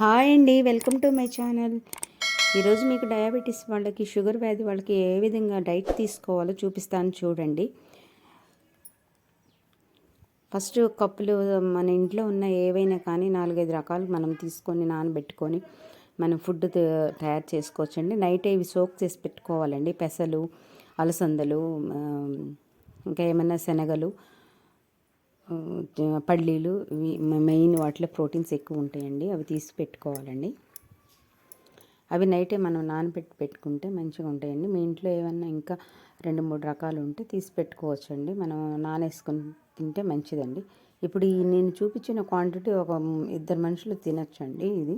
Hi అండి welcome to my channel. ఈరోజు మీకు డయాబెటీస్ వాళ్ళకి షుగర్ వ్యాధి వాళ్ళకి ఏ విధంగా డైట్ తీసుకోవాలో చూపిస్తాను చూడండి. ఫస్ట్ కప్పులు మన ఇంట్లో ఉన్న ఏవైనా కానీ నాలుగైదు రకాలు మనం తీసుకొని నానబెట్టుకొని మనం ఫుడ్ తయారు చేసుకోవచ్చండి. నైట్ ఇవి సోక్ చేసి పెట్టుకోవాలండి. పెసలు అలసందలు ఇంకా ఏమైనా శనగలు పల్లీలు ఇవి మెయిన్ వాటిలో ప్రోటీన్స్ ఎక్కువ ఉంటాయండి. అవి తీసి పెట్టుకోవాలండి. అవి నైటే మనం నానబెట్టి పెట్టుకుంటే మంచిగా ఉంటాయండి. మీ ఇంట్లో ఏమన్నా ఇంకా రెండు మూడు రకాలు ఉంటే తీసి పెట్టుకోవచ్చండి. మనం నానేసుకుని తింటే మంచిదండి. ఇప్పుడు ఈ నేను చూపించిన క్వాంటిటీ ఒక ఇద్దరు మనుషులు తినచ్చండి ఇది.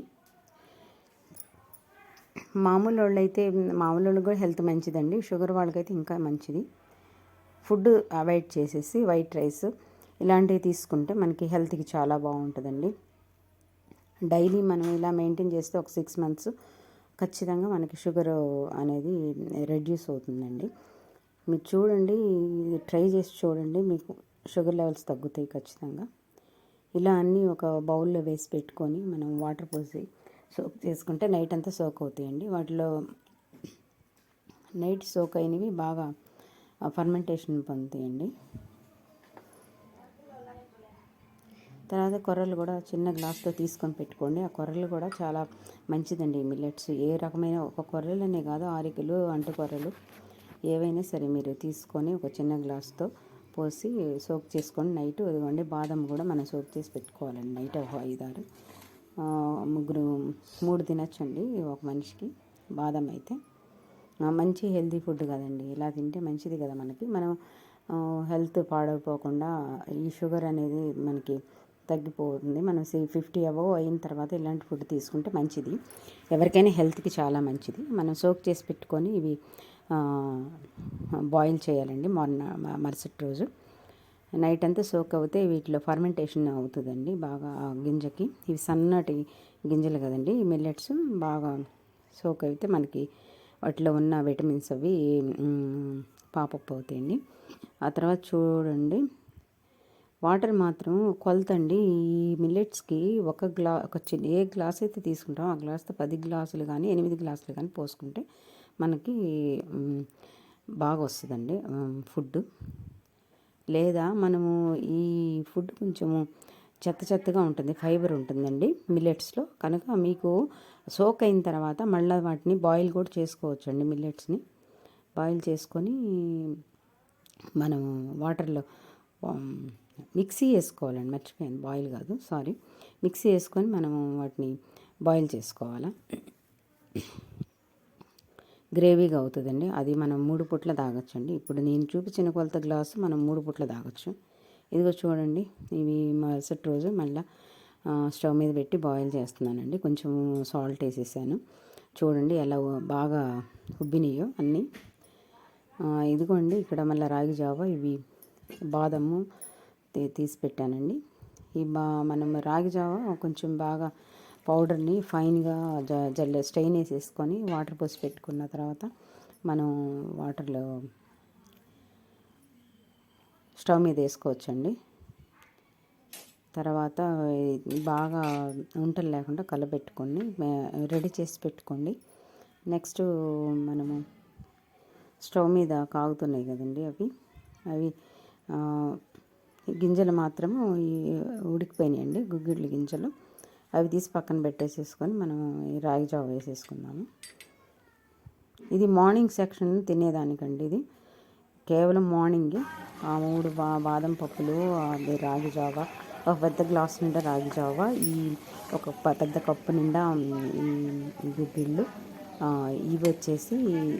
మామూలు వాళ్ళు అయితే మామూలు వాళ్ళకి కూడా హెల్త్ మంచిదండి. షుగర్ వాళ్ళకైతే ఇంకా మంచిది. ఫుడ్ అవాయిడ్ చేసేసి వైట్ రైస్ ఇలాంటివి తీసుకుంటే మనకి హెల్త్కి చాలా బాగుంటుందండి. డైలీ మనం ఇలా మెయింటైన్ చేస్తే ఒక సిక్స్ మంత్స్ ఖచ్చితంగా మనకి షుగర్ అనేది రెడ్యూస్ అవుతుందండి. మీరు చూడండి ట్రై చేసి చూడండి మీకు షుగర్ లెవెల్స్ తగ్గుతాయి ఖచ్చితంగా. ఇలా అన్నీ ఒక బౌల్లో వేసి పెట్టుకొని మనం వాటర్ పోసి సోక్ చేసుకుంటే నైట్ అంతా సోక్ అవుతాయండి. వాటిలో నైట్ సోక్ అయినవి బాగా ఫర్మెంటేషన్ పొందుతాయండి. తర్వాత కొర్రలు కూడా చిన్న గ్లాస్తో తీసుకొని పెట్టుకోండి. ఆ కొర్రలు కూడా చాలా మంచిదండి మిల్లెట్స్. ఏ రకమైన ఒక కొర్రలనే కాదు ఆరికలు అంటు కొర్రలు ఏవైనా సరే మీరు తీసుకొని ఒక చిన్న గ్లాస్తో పోసి సోక్ చేసుకొని నైట్ ఇదిగోండి బాదం కూడా మనం సోక్ చేసి పెట్టుకోవాలండి నైట్ ఒక ఐదారు. ముగ్గురు మూడు తినచ్చండి ఒక మనిషికి బాదం అయితే. మంచి హెల్తీ ఫుడ్ కదండి. ఇలా తింటే మంచిది కదా మనకి. మనం హెల్త్ పాడైపోకుండా ఈ షుగర్ అనేది మనకి తగ్గిపోతుంది. మనం సి ఫిఫ్టీ అబవ్ అయిన తర్వాత ఇలాంటి ఫుడ్ తీసుకుంటే మంచిది. ఎవరికైనా హెల్త్కి చాలా మంచిది. మనం సోక్ చేసి పెట్టుకొని ఇవి బాయిల్ చేయాలండి మొన్న మరుసటి రోజు. నైట్ అంతా సోక్ అవుతే వీటిలో ఫర్మెంటేషన్ అవుతుందండి బాగా గింజకి. ఇవి సన్నటి గింజలు కదండి. ఈ మిల్లెట్స్ బాగా సోక్ అయితే మనకి వాటిలో ఉన్న విటమిన్స్ అవి పాపప్ అవుతాయండి. ఆ తర్వాత చూడండి. వాటర్ మాత్రం కొలతండి. ఈ మిల్లెట్స్కి ఒక గ్లా ఒక చిన్న ఏ గ్లాస్ అయితే తీసుకుంటామో ఆ గ్లాస్తో పది గ్లాసులు కానీ ఎనిమిది గ్లాసులు కానీ పోసుకుంటే మనకి బాగా వస్తుందండి ఫుడ్ లేదా మనము ఈ ఫుడ్ కొంచెము చెత్త చెత్తగా ఉంటుంది ఫైబర్ ఉంటుందండి మిల్లెట్స్లో. కనుక మీకు సోక్ అయిన తర్వాత మళ్ళీ వాటిని బాయిల్ కూడా చేసుకోవచ్చండి మిల్లెట్స్ని. బాయిల్ చేసుకొని మనం వాటర్లో మిక్సీ వేసుకోవాలండి మర్చిపోయాను బాయిల్ కాదు సారీ. మిక్సీ వేసుకొని మనం వాటిని బాయిల్ చేసుకోవాలా? గ్రేవీగా అవుతుందండి. అది మనం మూడు పుట్ల తాగొచ్చండి. ఇప్పుడు నేను చూపించిన కొలత గ్లాసు మనం మూడు పుట్ల తాగొచ్చు. ఇదిగో చూడండి ఇవి మరుసటి రోజు మళ్ళీ స్టవ్ మీద పెట్టి బాయిల్ చేస్తున్నానండి. కొంచెం సాల్ట్ వేసేసాను. చూడండి ఎలా బాగా ఉబ్బినాయో అన్నీ. ఇదిగోండి ఇక్కడ మళ్ళీ రాగి జావ ఇవి బాదము తీసి పెట్టానండి. ఈ బా మనం రాగి జావ కొంచెం బాగా పౌడర్ని ఫైన్గా జ జల్ల స్టెయిన్ వేసేసుకొని వాటర్ పోసి పెట్టుకున్న తర్వాత మనం వాటర్లో స్టవ్ మీద వేసుకోవచ్చండి. తర్వాత బాగా ఉంటలు లేకుండా కలబెట్టుకోండి రెడీ చేసి పెట్టుకోండి. నెక్స్ట్ మనము స్టవ్ మీద కాగుతున్నాయి కదండి అవి. అవి గింజలు మాత్రము ఈ ఉడికిపోయినాయండి గుగ్గిళ్ళ గింజలు. అవి తీసి పక్కన పెట్టేసేసుకొని మనం ఈ రాగి జావ వేసేసుకుందాము. ఇది మార్నింగ్ సెక్షన్ తినేదానికండి ఇది. కేవలం మార్నింగ్ ఆ మూడు బా బాదం పప్పులు అది రాగి జావ ఒక పెద్ద గ్లాస్ నిండా రాగి జావ ఈ ఒక పెద్ద కప్పు నిండా ఈ గుగ్గిళ్ళు ఇవి వచ్చేసి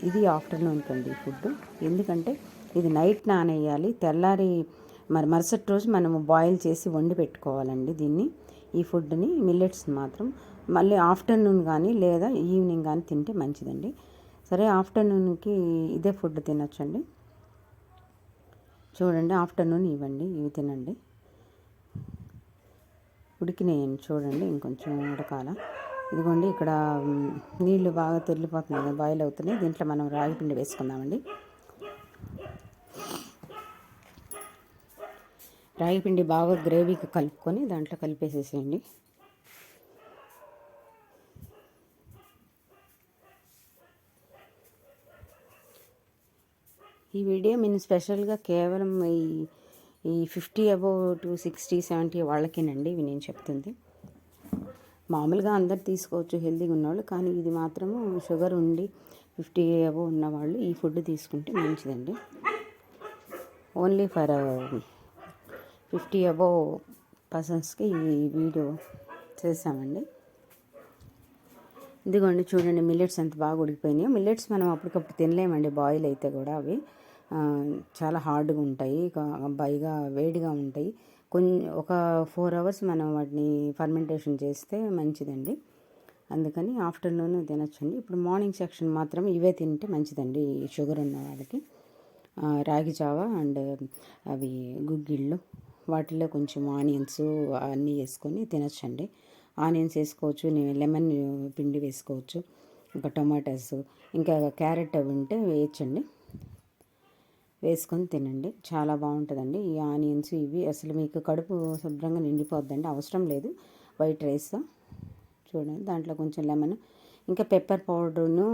ఇది ఆఫ్టర్నూన్ కండి ఫుడ్ ఎందుకంటే ఇది నైట్ నానేయాలి తెల్లారి మరి మరుసటి రోజు మనము బాయిల్ చేసి వండి పెట్టుకోవాలండి దీన్ని. ఈ ఫుడ్ని మిల్లెట్స్ మాత్రం. మళ్ళీ ఆఫ్టర్నూన్ కానీ లేదా ఈవినింగ్ కానీ తింటే మంచిదండి. సరే ఆఫ్టర్నూన్కి ఇదే ఫుడ్ తినొచ్చండి. చూడండి ఆఫ్టర్నూన్ ఇవ్వండి ఇవి తినండి. ఉడికినాయండి చూడండి ఇంకొంచెం ఉడకాల. ఇదిగోండి ఇక్కడ నీళ్ళు నీళ్ళు బాగా తెల్లిపోతున్నాయి బాయిల్ అవుతున్నాయి. దీంట్లో మనం రాగి పిండి వేసుకుందామండి. రాగి పిండి బాగా గ్రేవీకి కలుపుకొని దాంట్లో కలిపేసేసేయండి. ఈ వీడియో నేను స్పెషల్గా కేవలం ఈ ఈ fifty above to sixty seventy వాళ్ళకేనండి ఇవి నేను చెప్తుంది. మామూలుగా అందరు తీసుకోవచ్చు హెల్తీగా ఉన్నవాళ్ళు కానీ ఇది మాత్రము షుగర్ ఉండి ఫిఫ్టీ అబౌవ్ ఉన్నవాళ్ళు ఈ ఫుడ్ తీసుకుంటే మంచిదండి. ఓన్లీ ఫర్ ఫిఫ్టీ అబోవ్ పర్సన్స్కి ఈ వీడియో చేసామండి. ఇదిగోండి చూడండి మిల్లెట్స్ ఎంత బాగా ఉడికిపోయినాయో. మిల్లెట్స్ మనం అప్పటికప్పుడు తినలేమండి బాయిల్ అయితే కూడా అవి. చాలా హార్డ్గా ఉంటాయి బైగా పైగా వేడిగా ఉంటాయి. కొన్ని ఒక ఫోర్ అవర్స్ మనం వాటిని ఫర్మెంటేషన్ చేస్తే మంచిదండి. అందుకని ఆఫ్టర్నూన్ తినొచ్చండి. ఇప్పుడు మార్నింగ్ సెక్షన్ మాత్రం ఇవే తింటే మంచిదండి షుగర్ ఉన్న వాళ్ళకి. రాగి జావ అండ్ అవి గుగ్గిళ్ళు. వాటిలో కొంచెం ఆనియన్స్ అన్నీ వేసుకొని తినొచ్చండి. ఆనియన్స్ వేసుకోవచ్చు లెమన్ పిండి వేసుకోవచ్చు ఇంకా టొమాటోస్ ఇంకా క్యారెట్ అవి ఉంటే వేయచ్చండి. వేసుకొని తినండి. చాలా బాగుంటుందండి ఈ ఆనియన్స్ ఇవి. అసలు మీకు కడుపు శుభ్రంగా నిండిపోద్దండి. అవసరం లేదు. వైట్ రైస్ చూడండి. దాంట్లో కొంచెం లెమన్ ఇంకా పెప్పర్ పౌడర్ను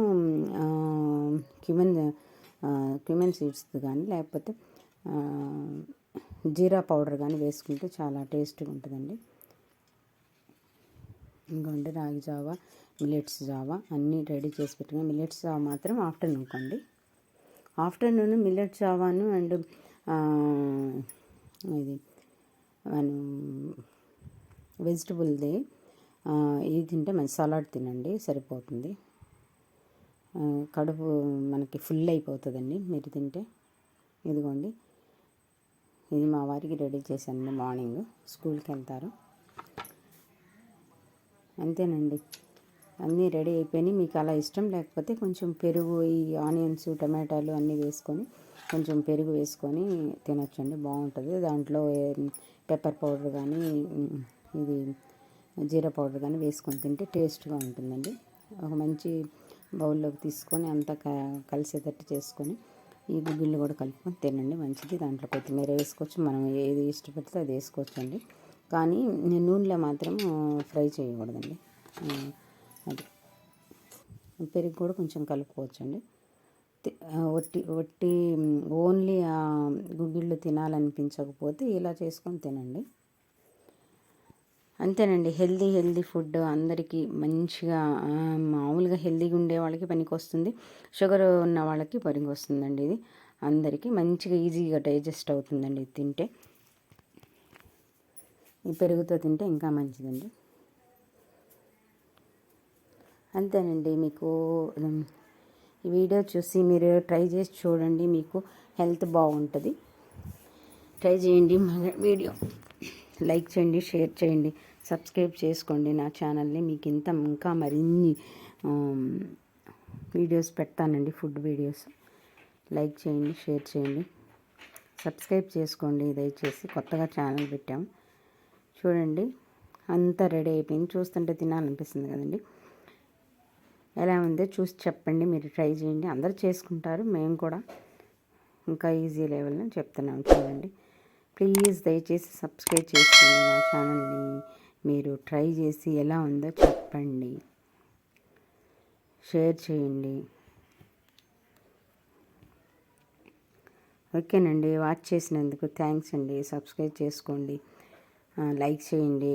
క్యూమెన్ క్యూమెన్ సీడ్స్ కానీ లేకపోతే జీరా పౌడర్ కానీ వేసుకుంటే చాలా టేస్ట్గా ఉంటుందండి. ఇంకోండి రాగి జావా మిల్లెట్స్ జావా అన్నీ రెడీ చేసి పెట్టుకుని మిల్లెట్స్ జావా మాత్రం ఆఫ్టర్నూన్ కొండి. ఆఫ్టర్నూన్ మిల్లెట్ జావాను అండ్ ఇది వెజిటబుల్ది ఇది తింటే మంచి సలాడ్ తినండి సరిపోతుంది. కడుపు మనకి ఫుల్ అయిపోతుందండి మీరు తింటే. ఇదిగోండి. ఇది మా వారికి రెడీ చేశాను మార్నింగ్. స్కూల్కి వెళ్తారు. అంతేనండి. అన్నీ రెడీ అయిపోయినాయి. మీకు అలా ఇష్టం లేకపోతే కొంచెం పెరుగు ఈ ఆనియన్స్ టమాటాలు అన్నీ వేసుకొని కొంచెం పెరుగు వేసుకొని తినొచ్చండి. బాగుంటుంది. దాంట్లో పెప్పర్ పౌడర్ కానీ ఇది జీరా పౌడర్ కానీ వేసుకొని తింటే టేస్ట్గా ఉంటుందండి. ఒక మంచి బౌల్లోకి తీసుకొని అంతా క కలిసేటట్టు చేసుకొని ఈ గుగ్గిళ్ళు కూడా కలుపుకొని తినండి. మంచిది. దాంట్లో కొత్తిమీర వేసుకోవచ్చు. మనం ఏది ఇష్టపడితే అది వేసుకోవచ్చు అండి కానీ నూనెలో మాత్రం ఫ్రై చేయకూడదండి. అది. పెరుగు కూడా కొంచెం కలుపుకోవచ్చు అండి ఒట్టి ఒట్టి ఓన్లీ ఆ గుగ్గిళ్ళు తినాలనిపించకపోతే ఇలా చేసుకొని తినండి. అంతేనండి. హెల్దీ హెల్దీ ఫుడ్ అందరికీ మంచిగా మామూలుగా హెల్దీగా ఉండే వాళ్ళకి పనికి వస్తుంది షుగర్ ఉన్న వాళ్ళకి పనికి వస్తుందండి ఇది. అందరికీ మంచిగా ఈజీగా డైజెస్ట్ అవుతుందండి ఇది తింటే. ఈ పెరుగుతో తింటే ఇంకా మంచిదండి. అంతేనండి మీకు ఈ వీడియో చూసి మీరు ట్రై చేసి చూడండి మీకు హెల్త్ బాగుంటుంది. ట్రై చేయండి మన వీడియో. లైక్ చేయండి షేర్ చేయండి సబ్స్క్రైబ్ చేసుకోండి నా ఛానల్ని. మీకు ఇంత ఇంకా మరిన్ని వీడియోస్ పెడతానండి ఫుడ్ వీడియోస్. లైక్ చేయండి షేర్ చేయండి. సబ్స్క్రైబ్ చేసుకోండి దయచేసి. కొత్తగా ఛానల్ పెట్టాం. చూడండి అంతా రెడీ అయిపోయింది. చూస్తుంటే తినాలనిపిస్తుంది కదండి. ఎలా ఉందో చూసి చెప్పండి మీరు ట్రై చేయండి. అందరూ చేసుకుంటారు మేము కూడా. ఇంకా ఈజీ లెవెల్లో చెప్తున్నాం చూడండి. ప్లీజ్ దయచేసి సబ్స్క్రైబ్ చేసుకోండి నా ఛానల్ని మీరు ట్రై చేసి ఎలా ఉందో చెప్పండి. షేర్ చేయండి. ఓకేనండి వాచ్ చేసినందుకు థ్యాంక్స్ అండి. సబ్స్క్రైబ్ చేసుకోండి. లైక్ చేయండి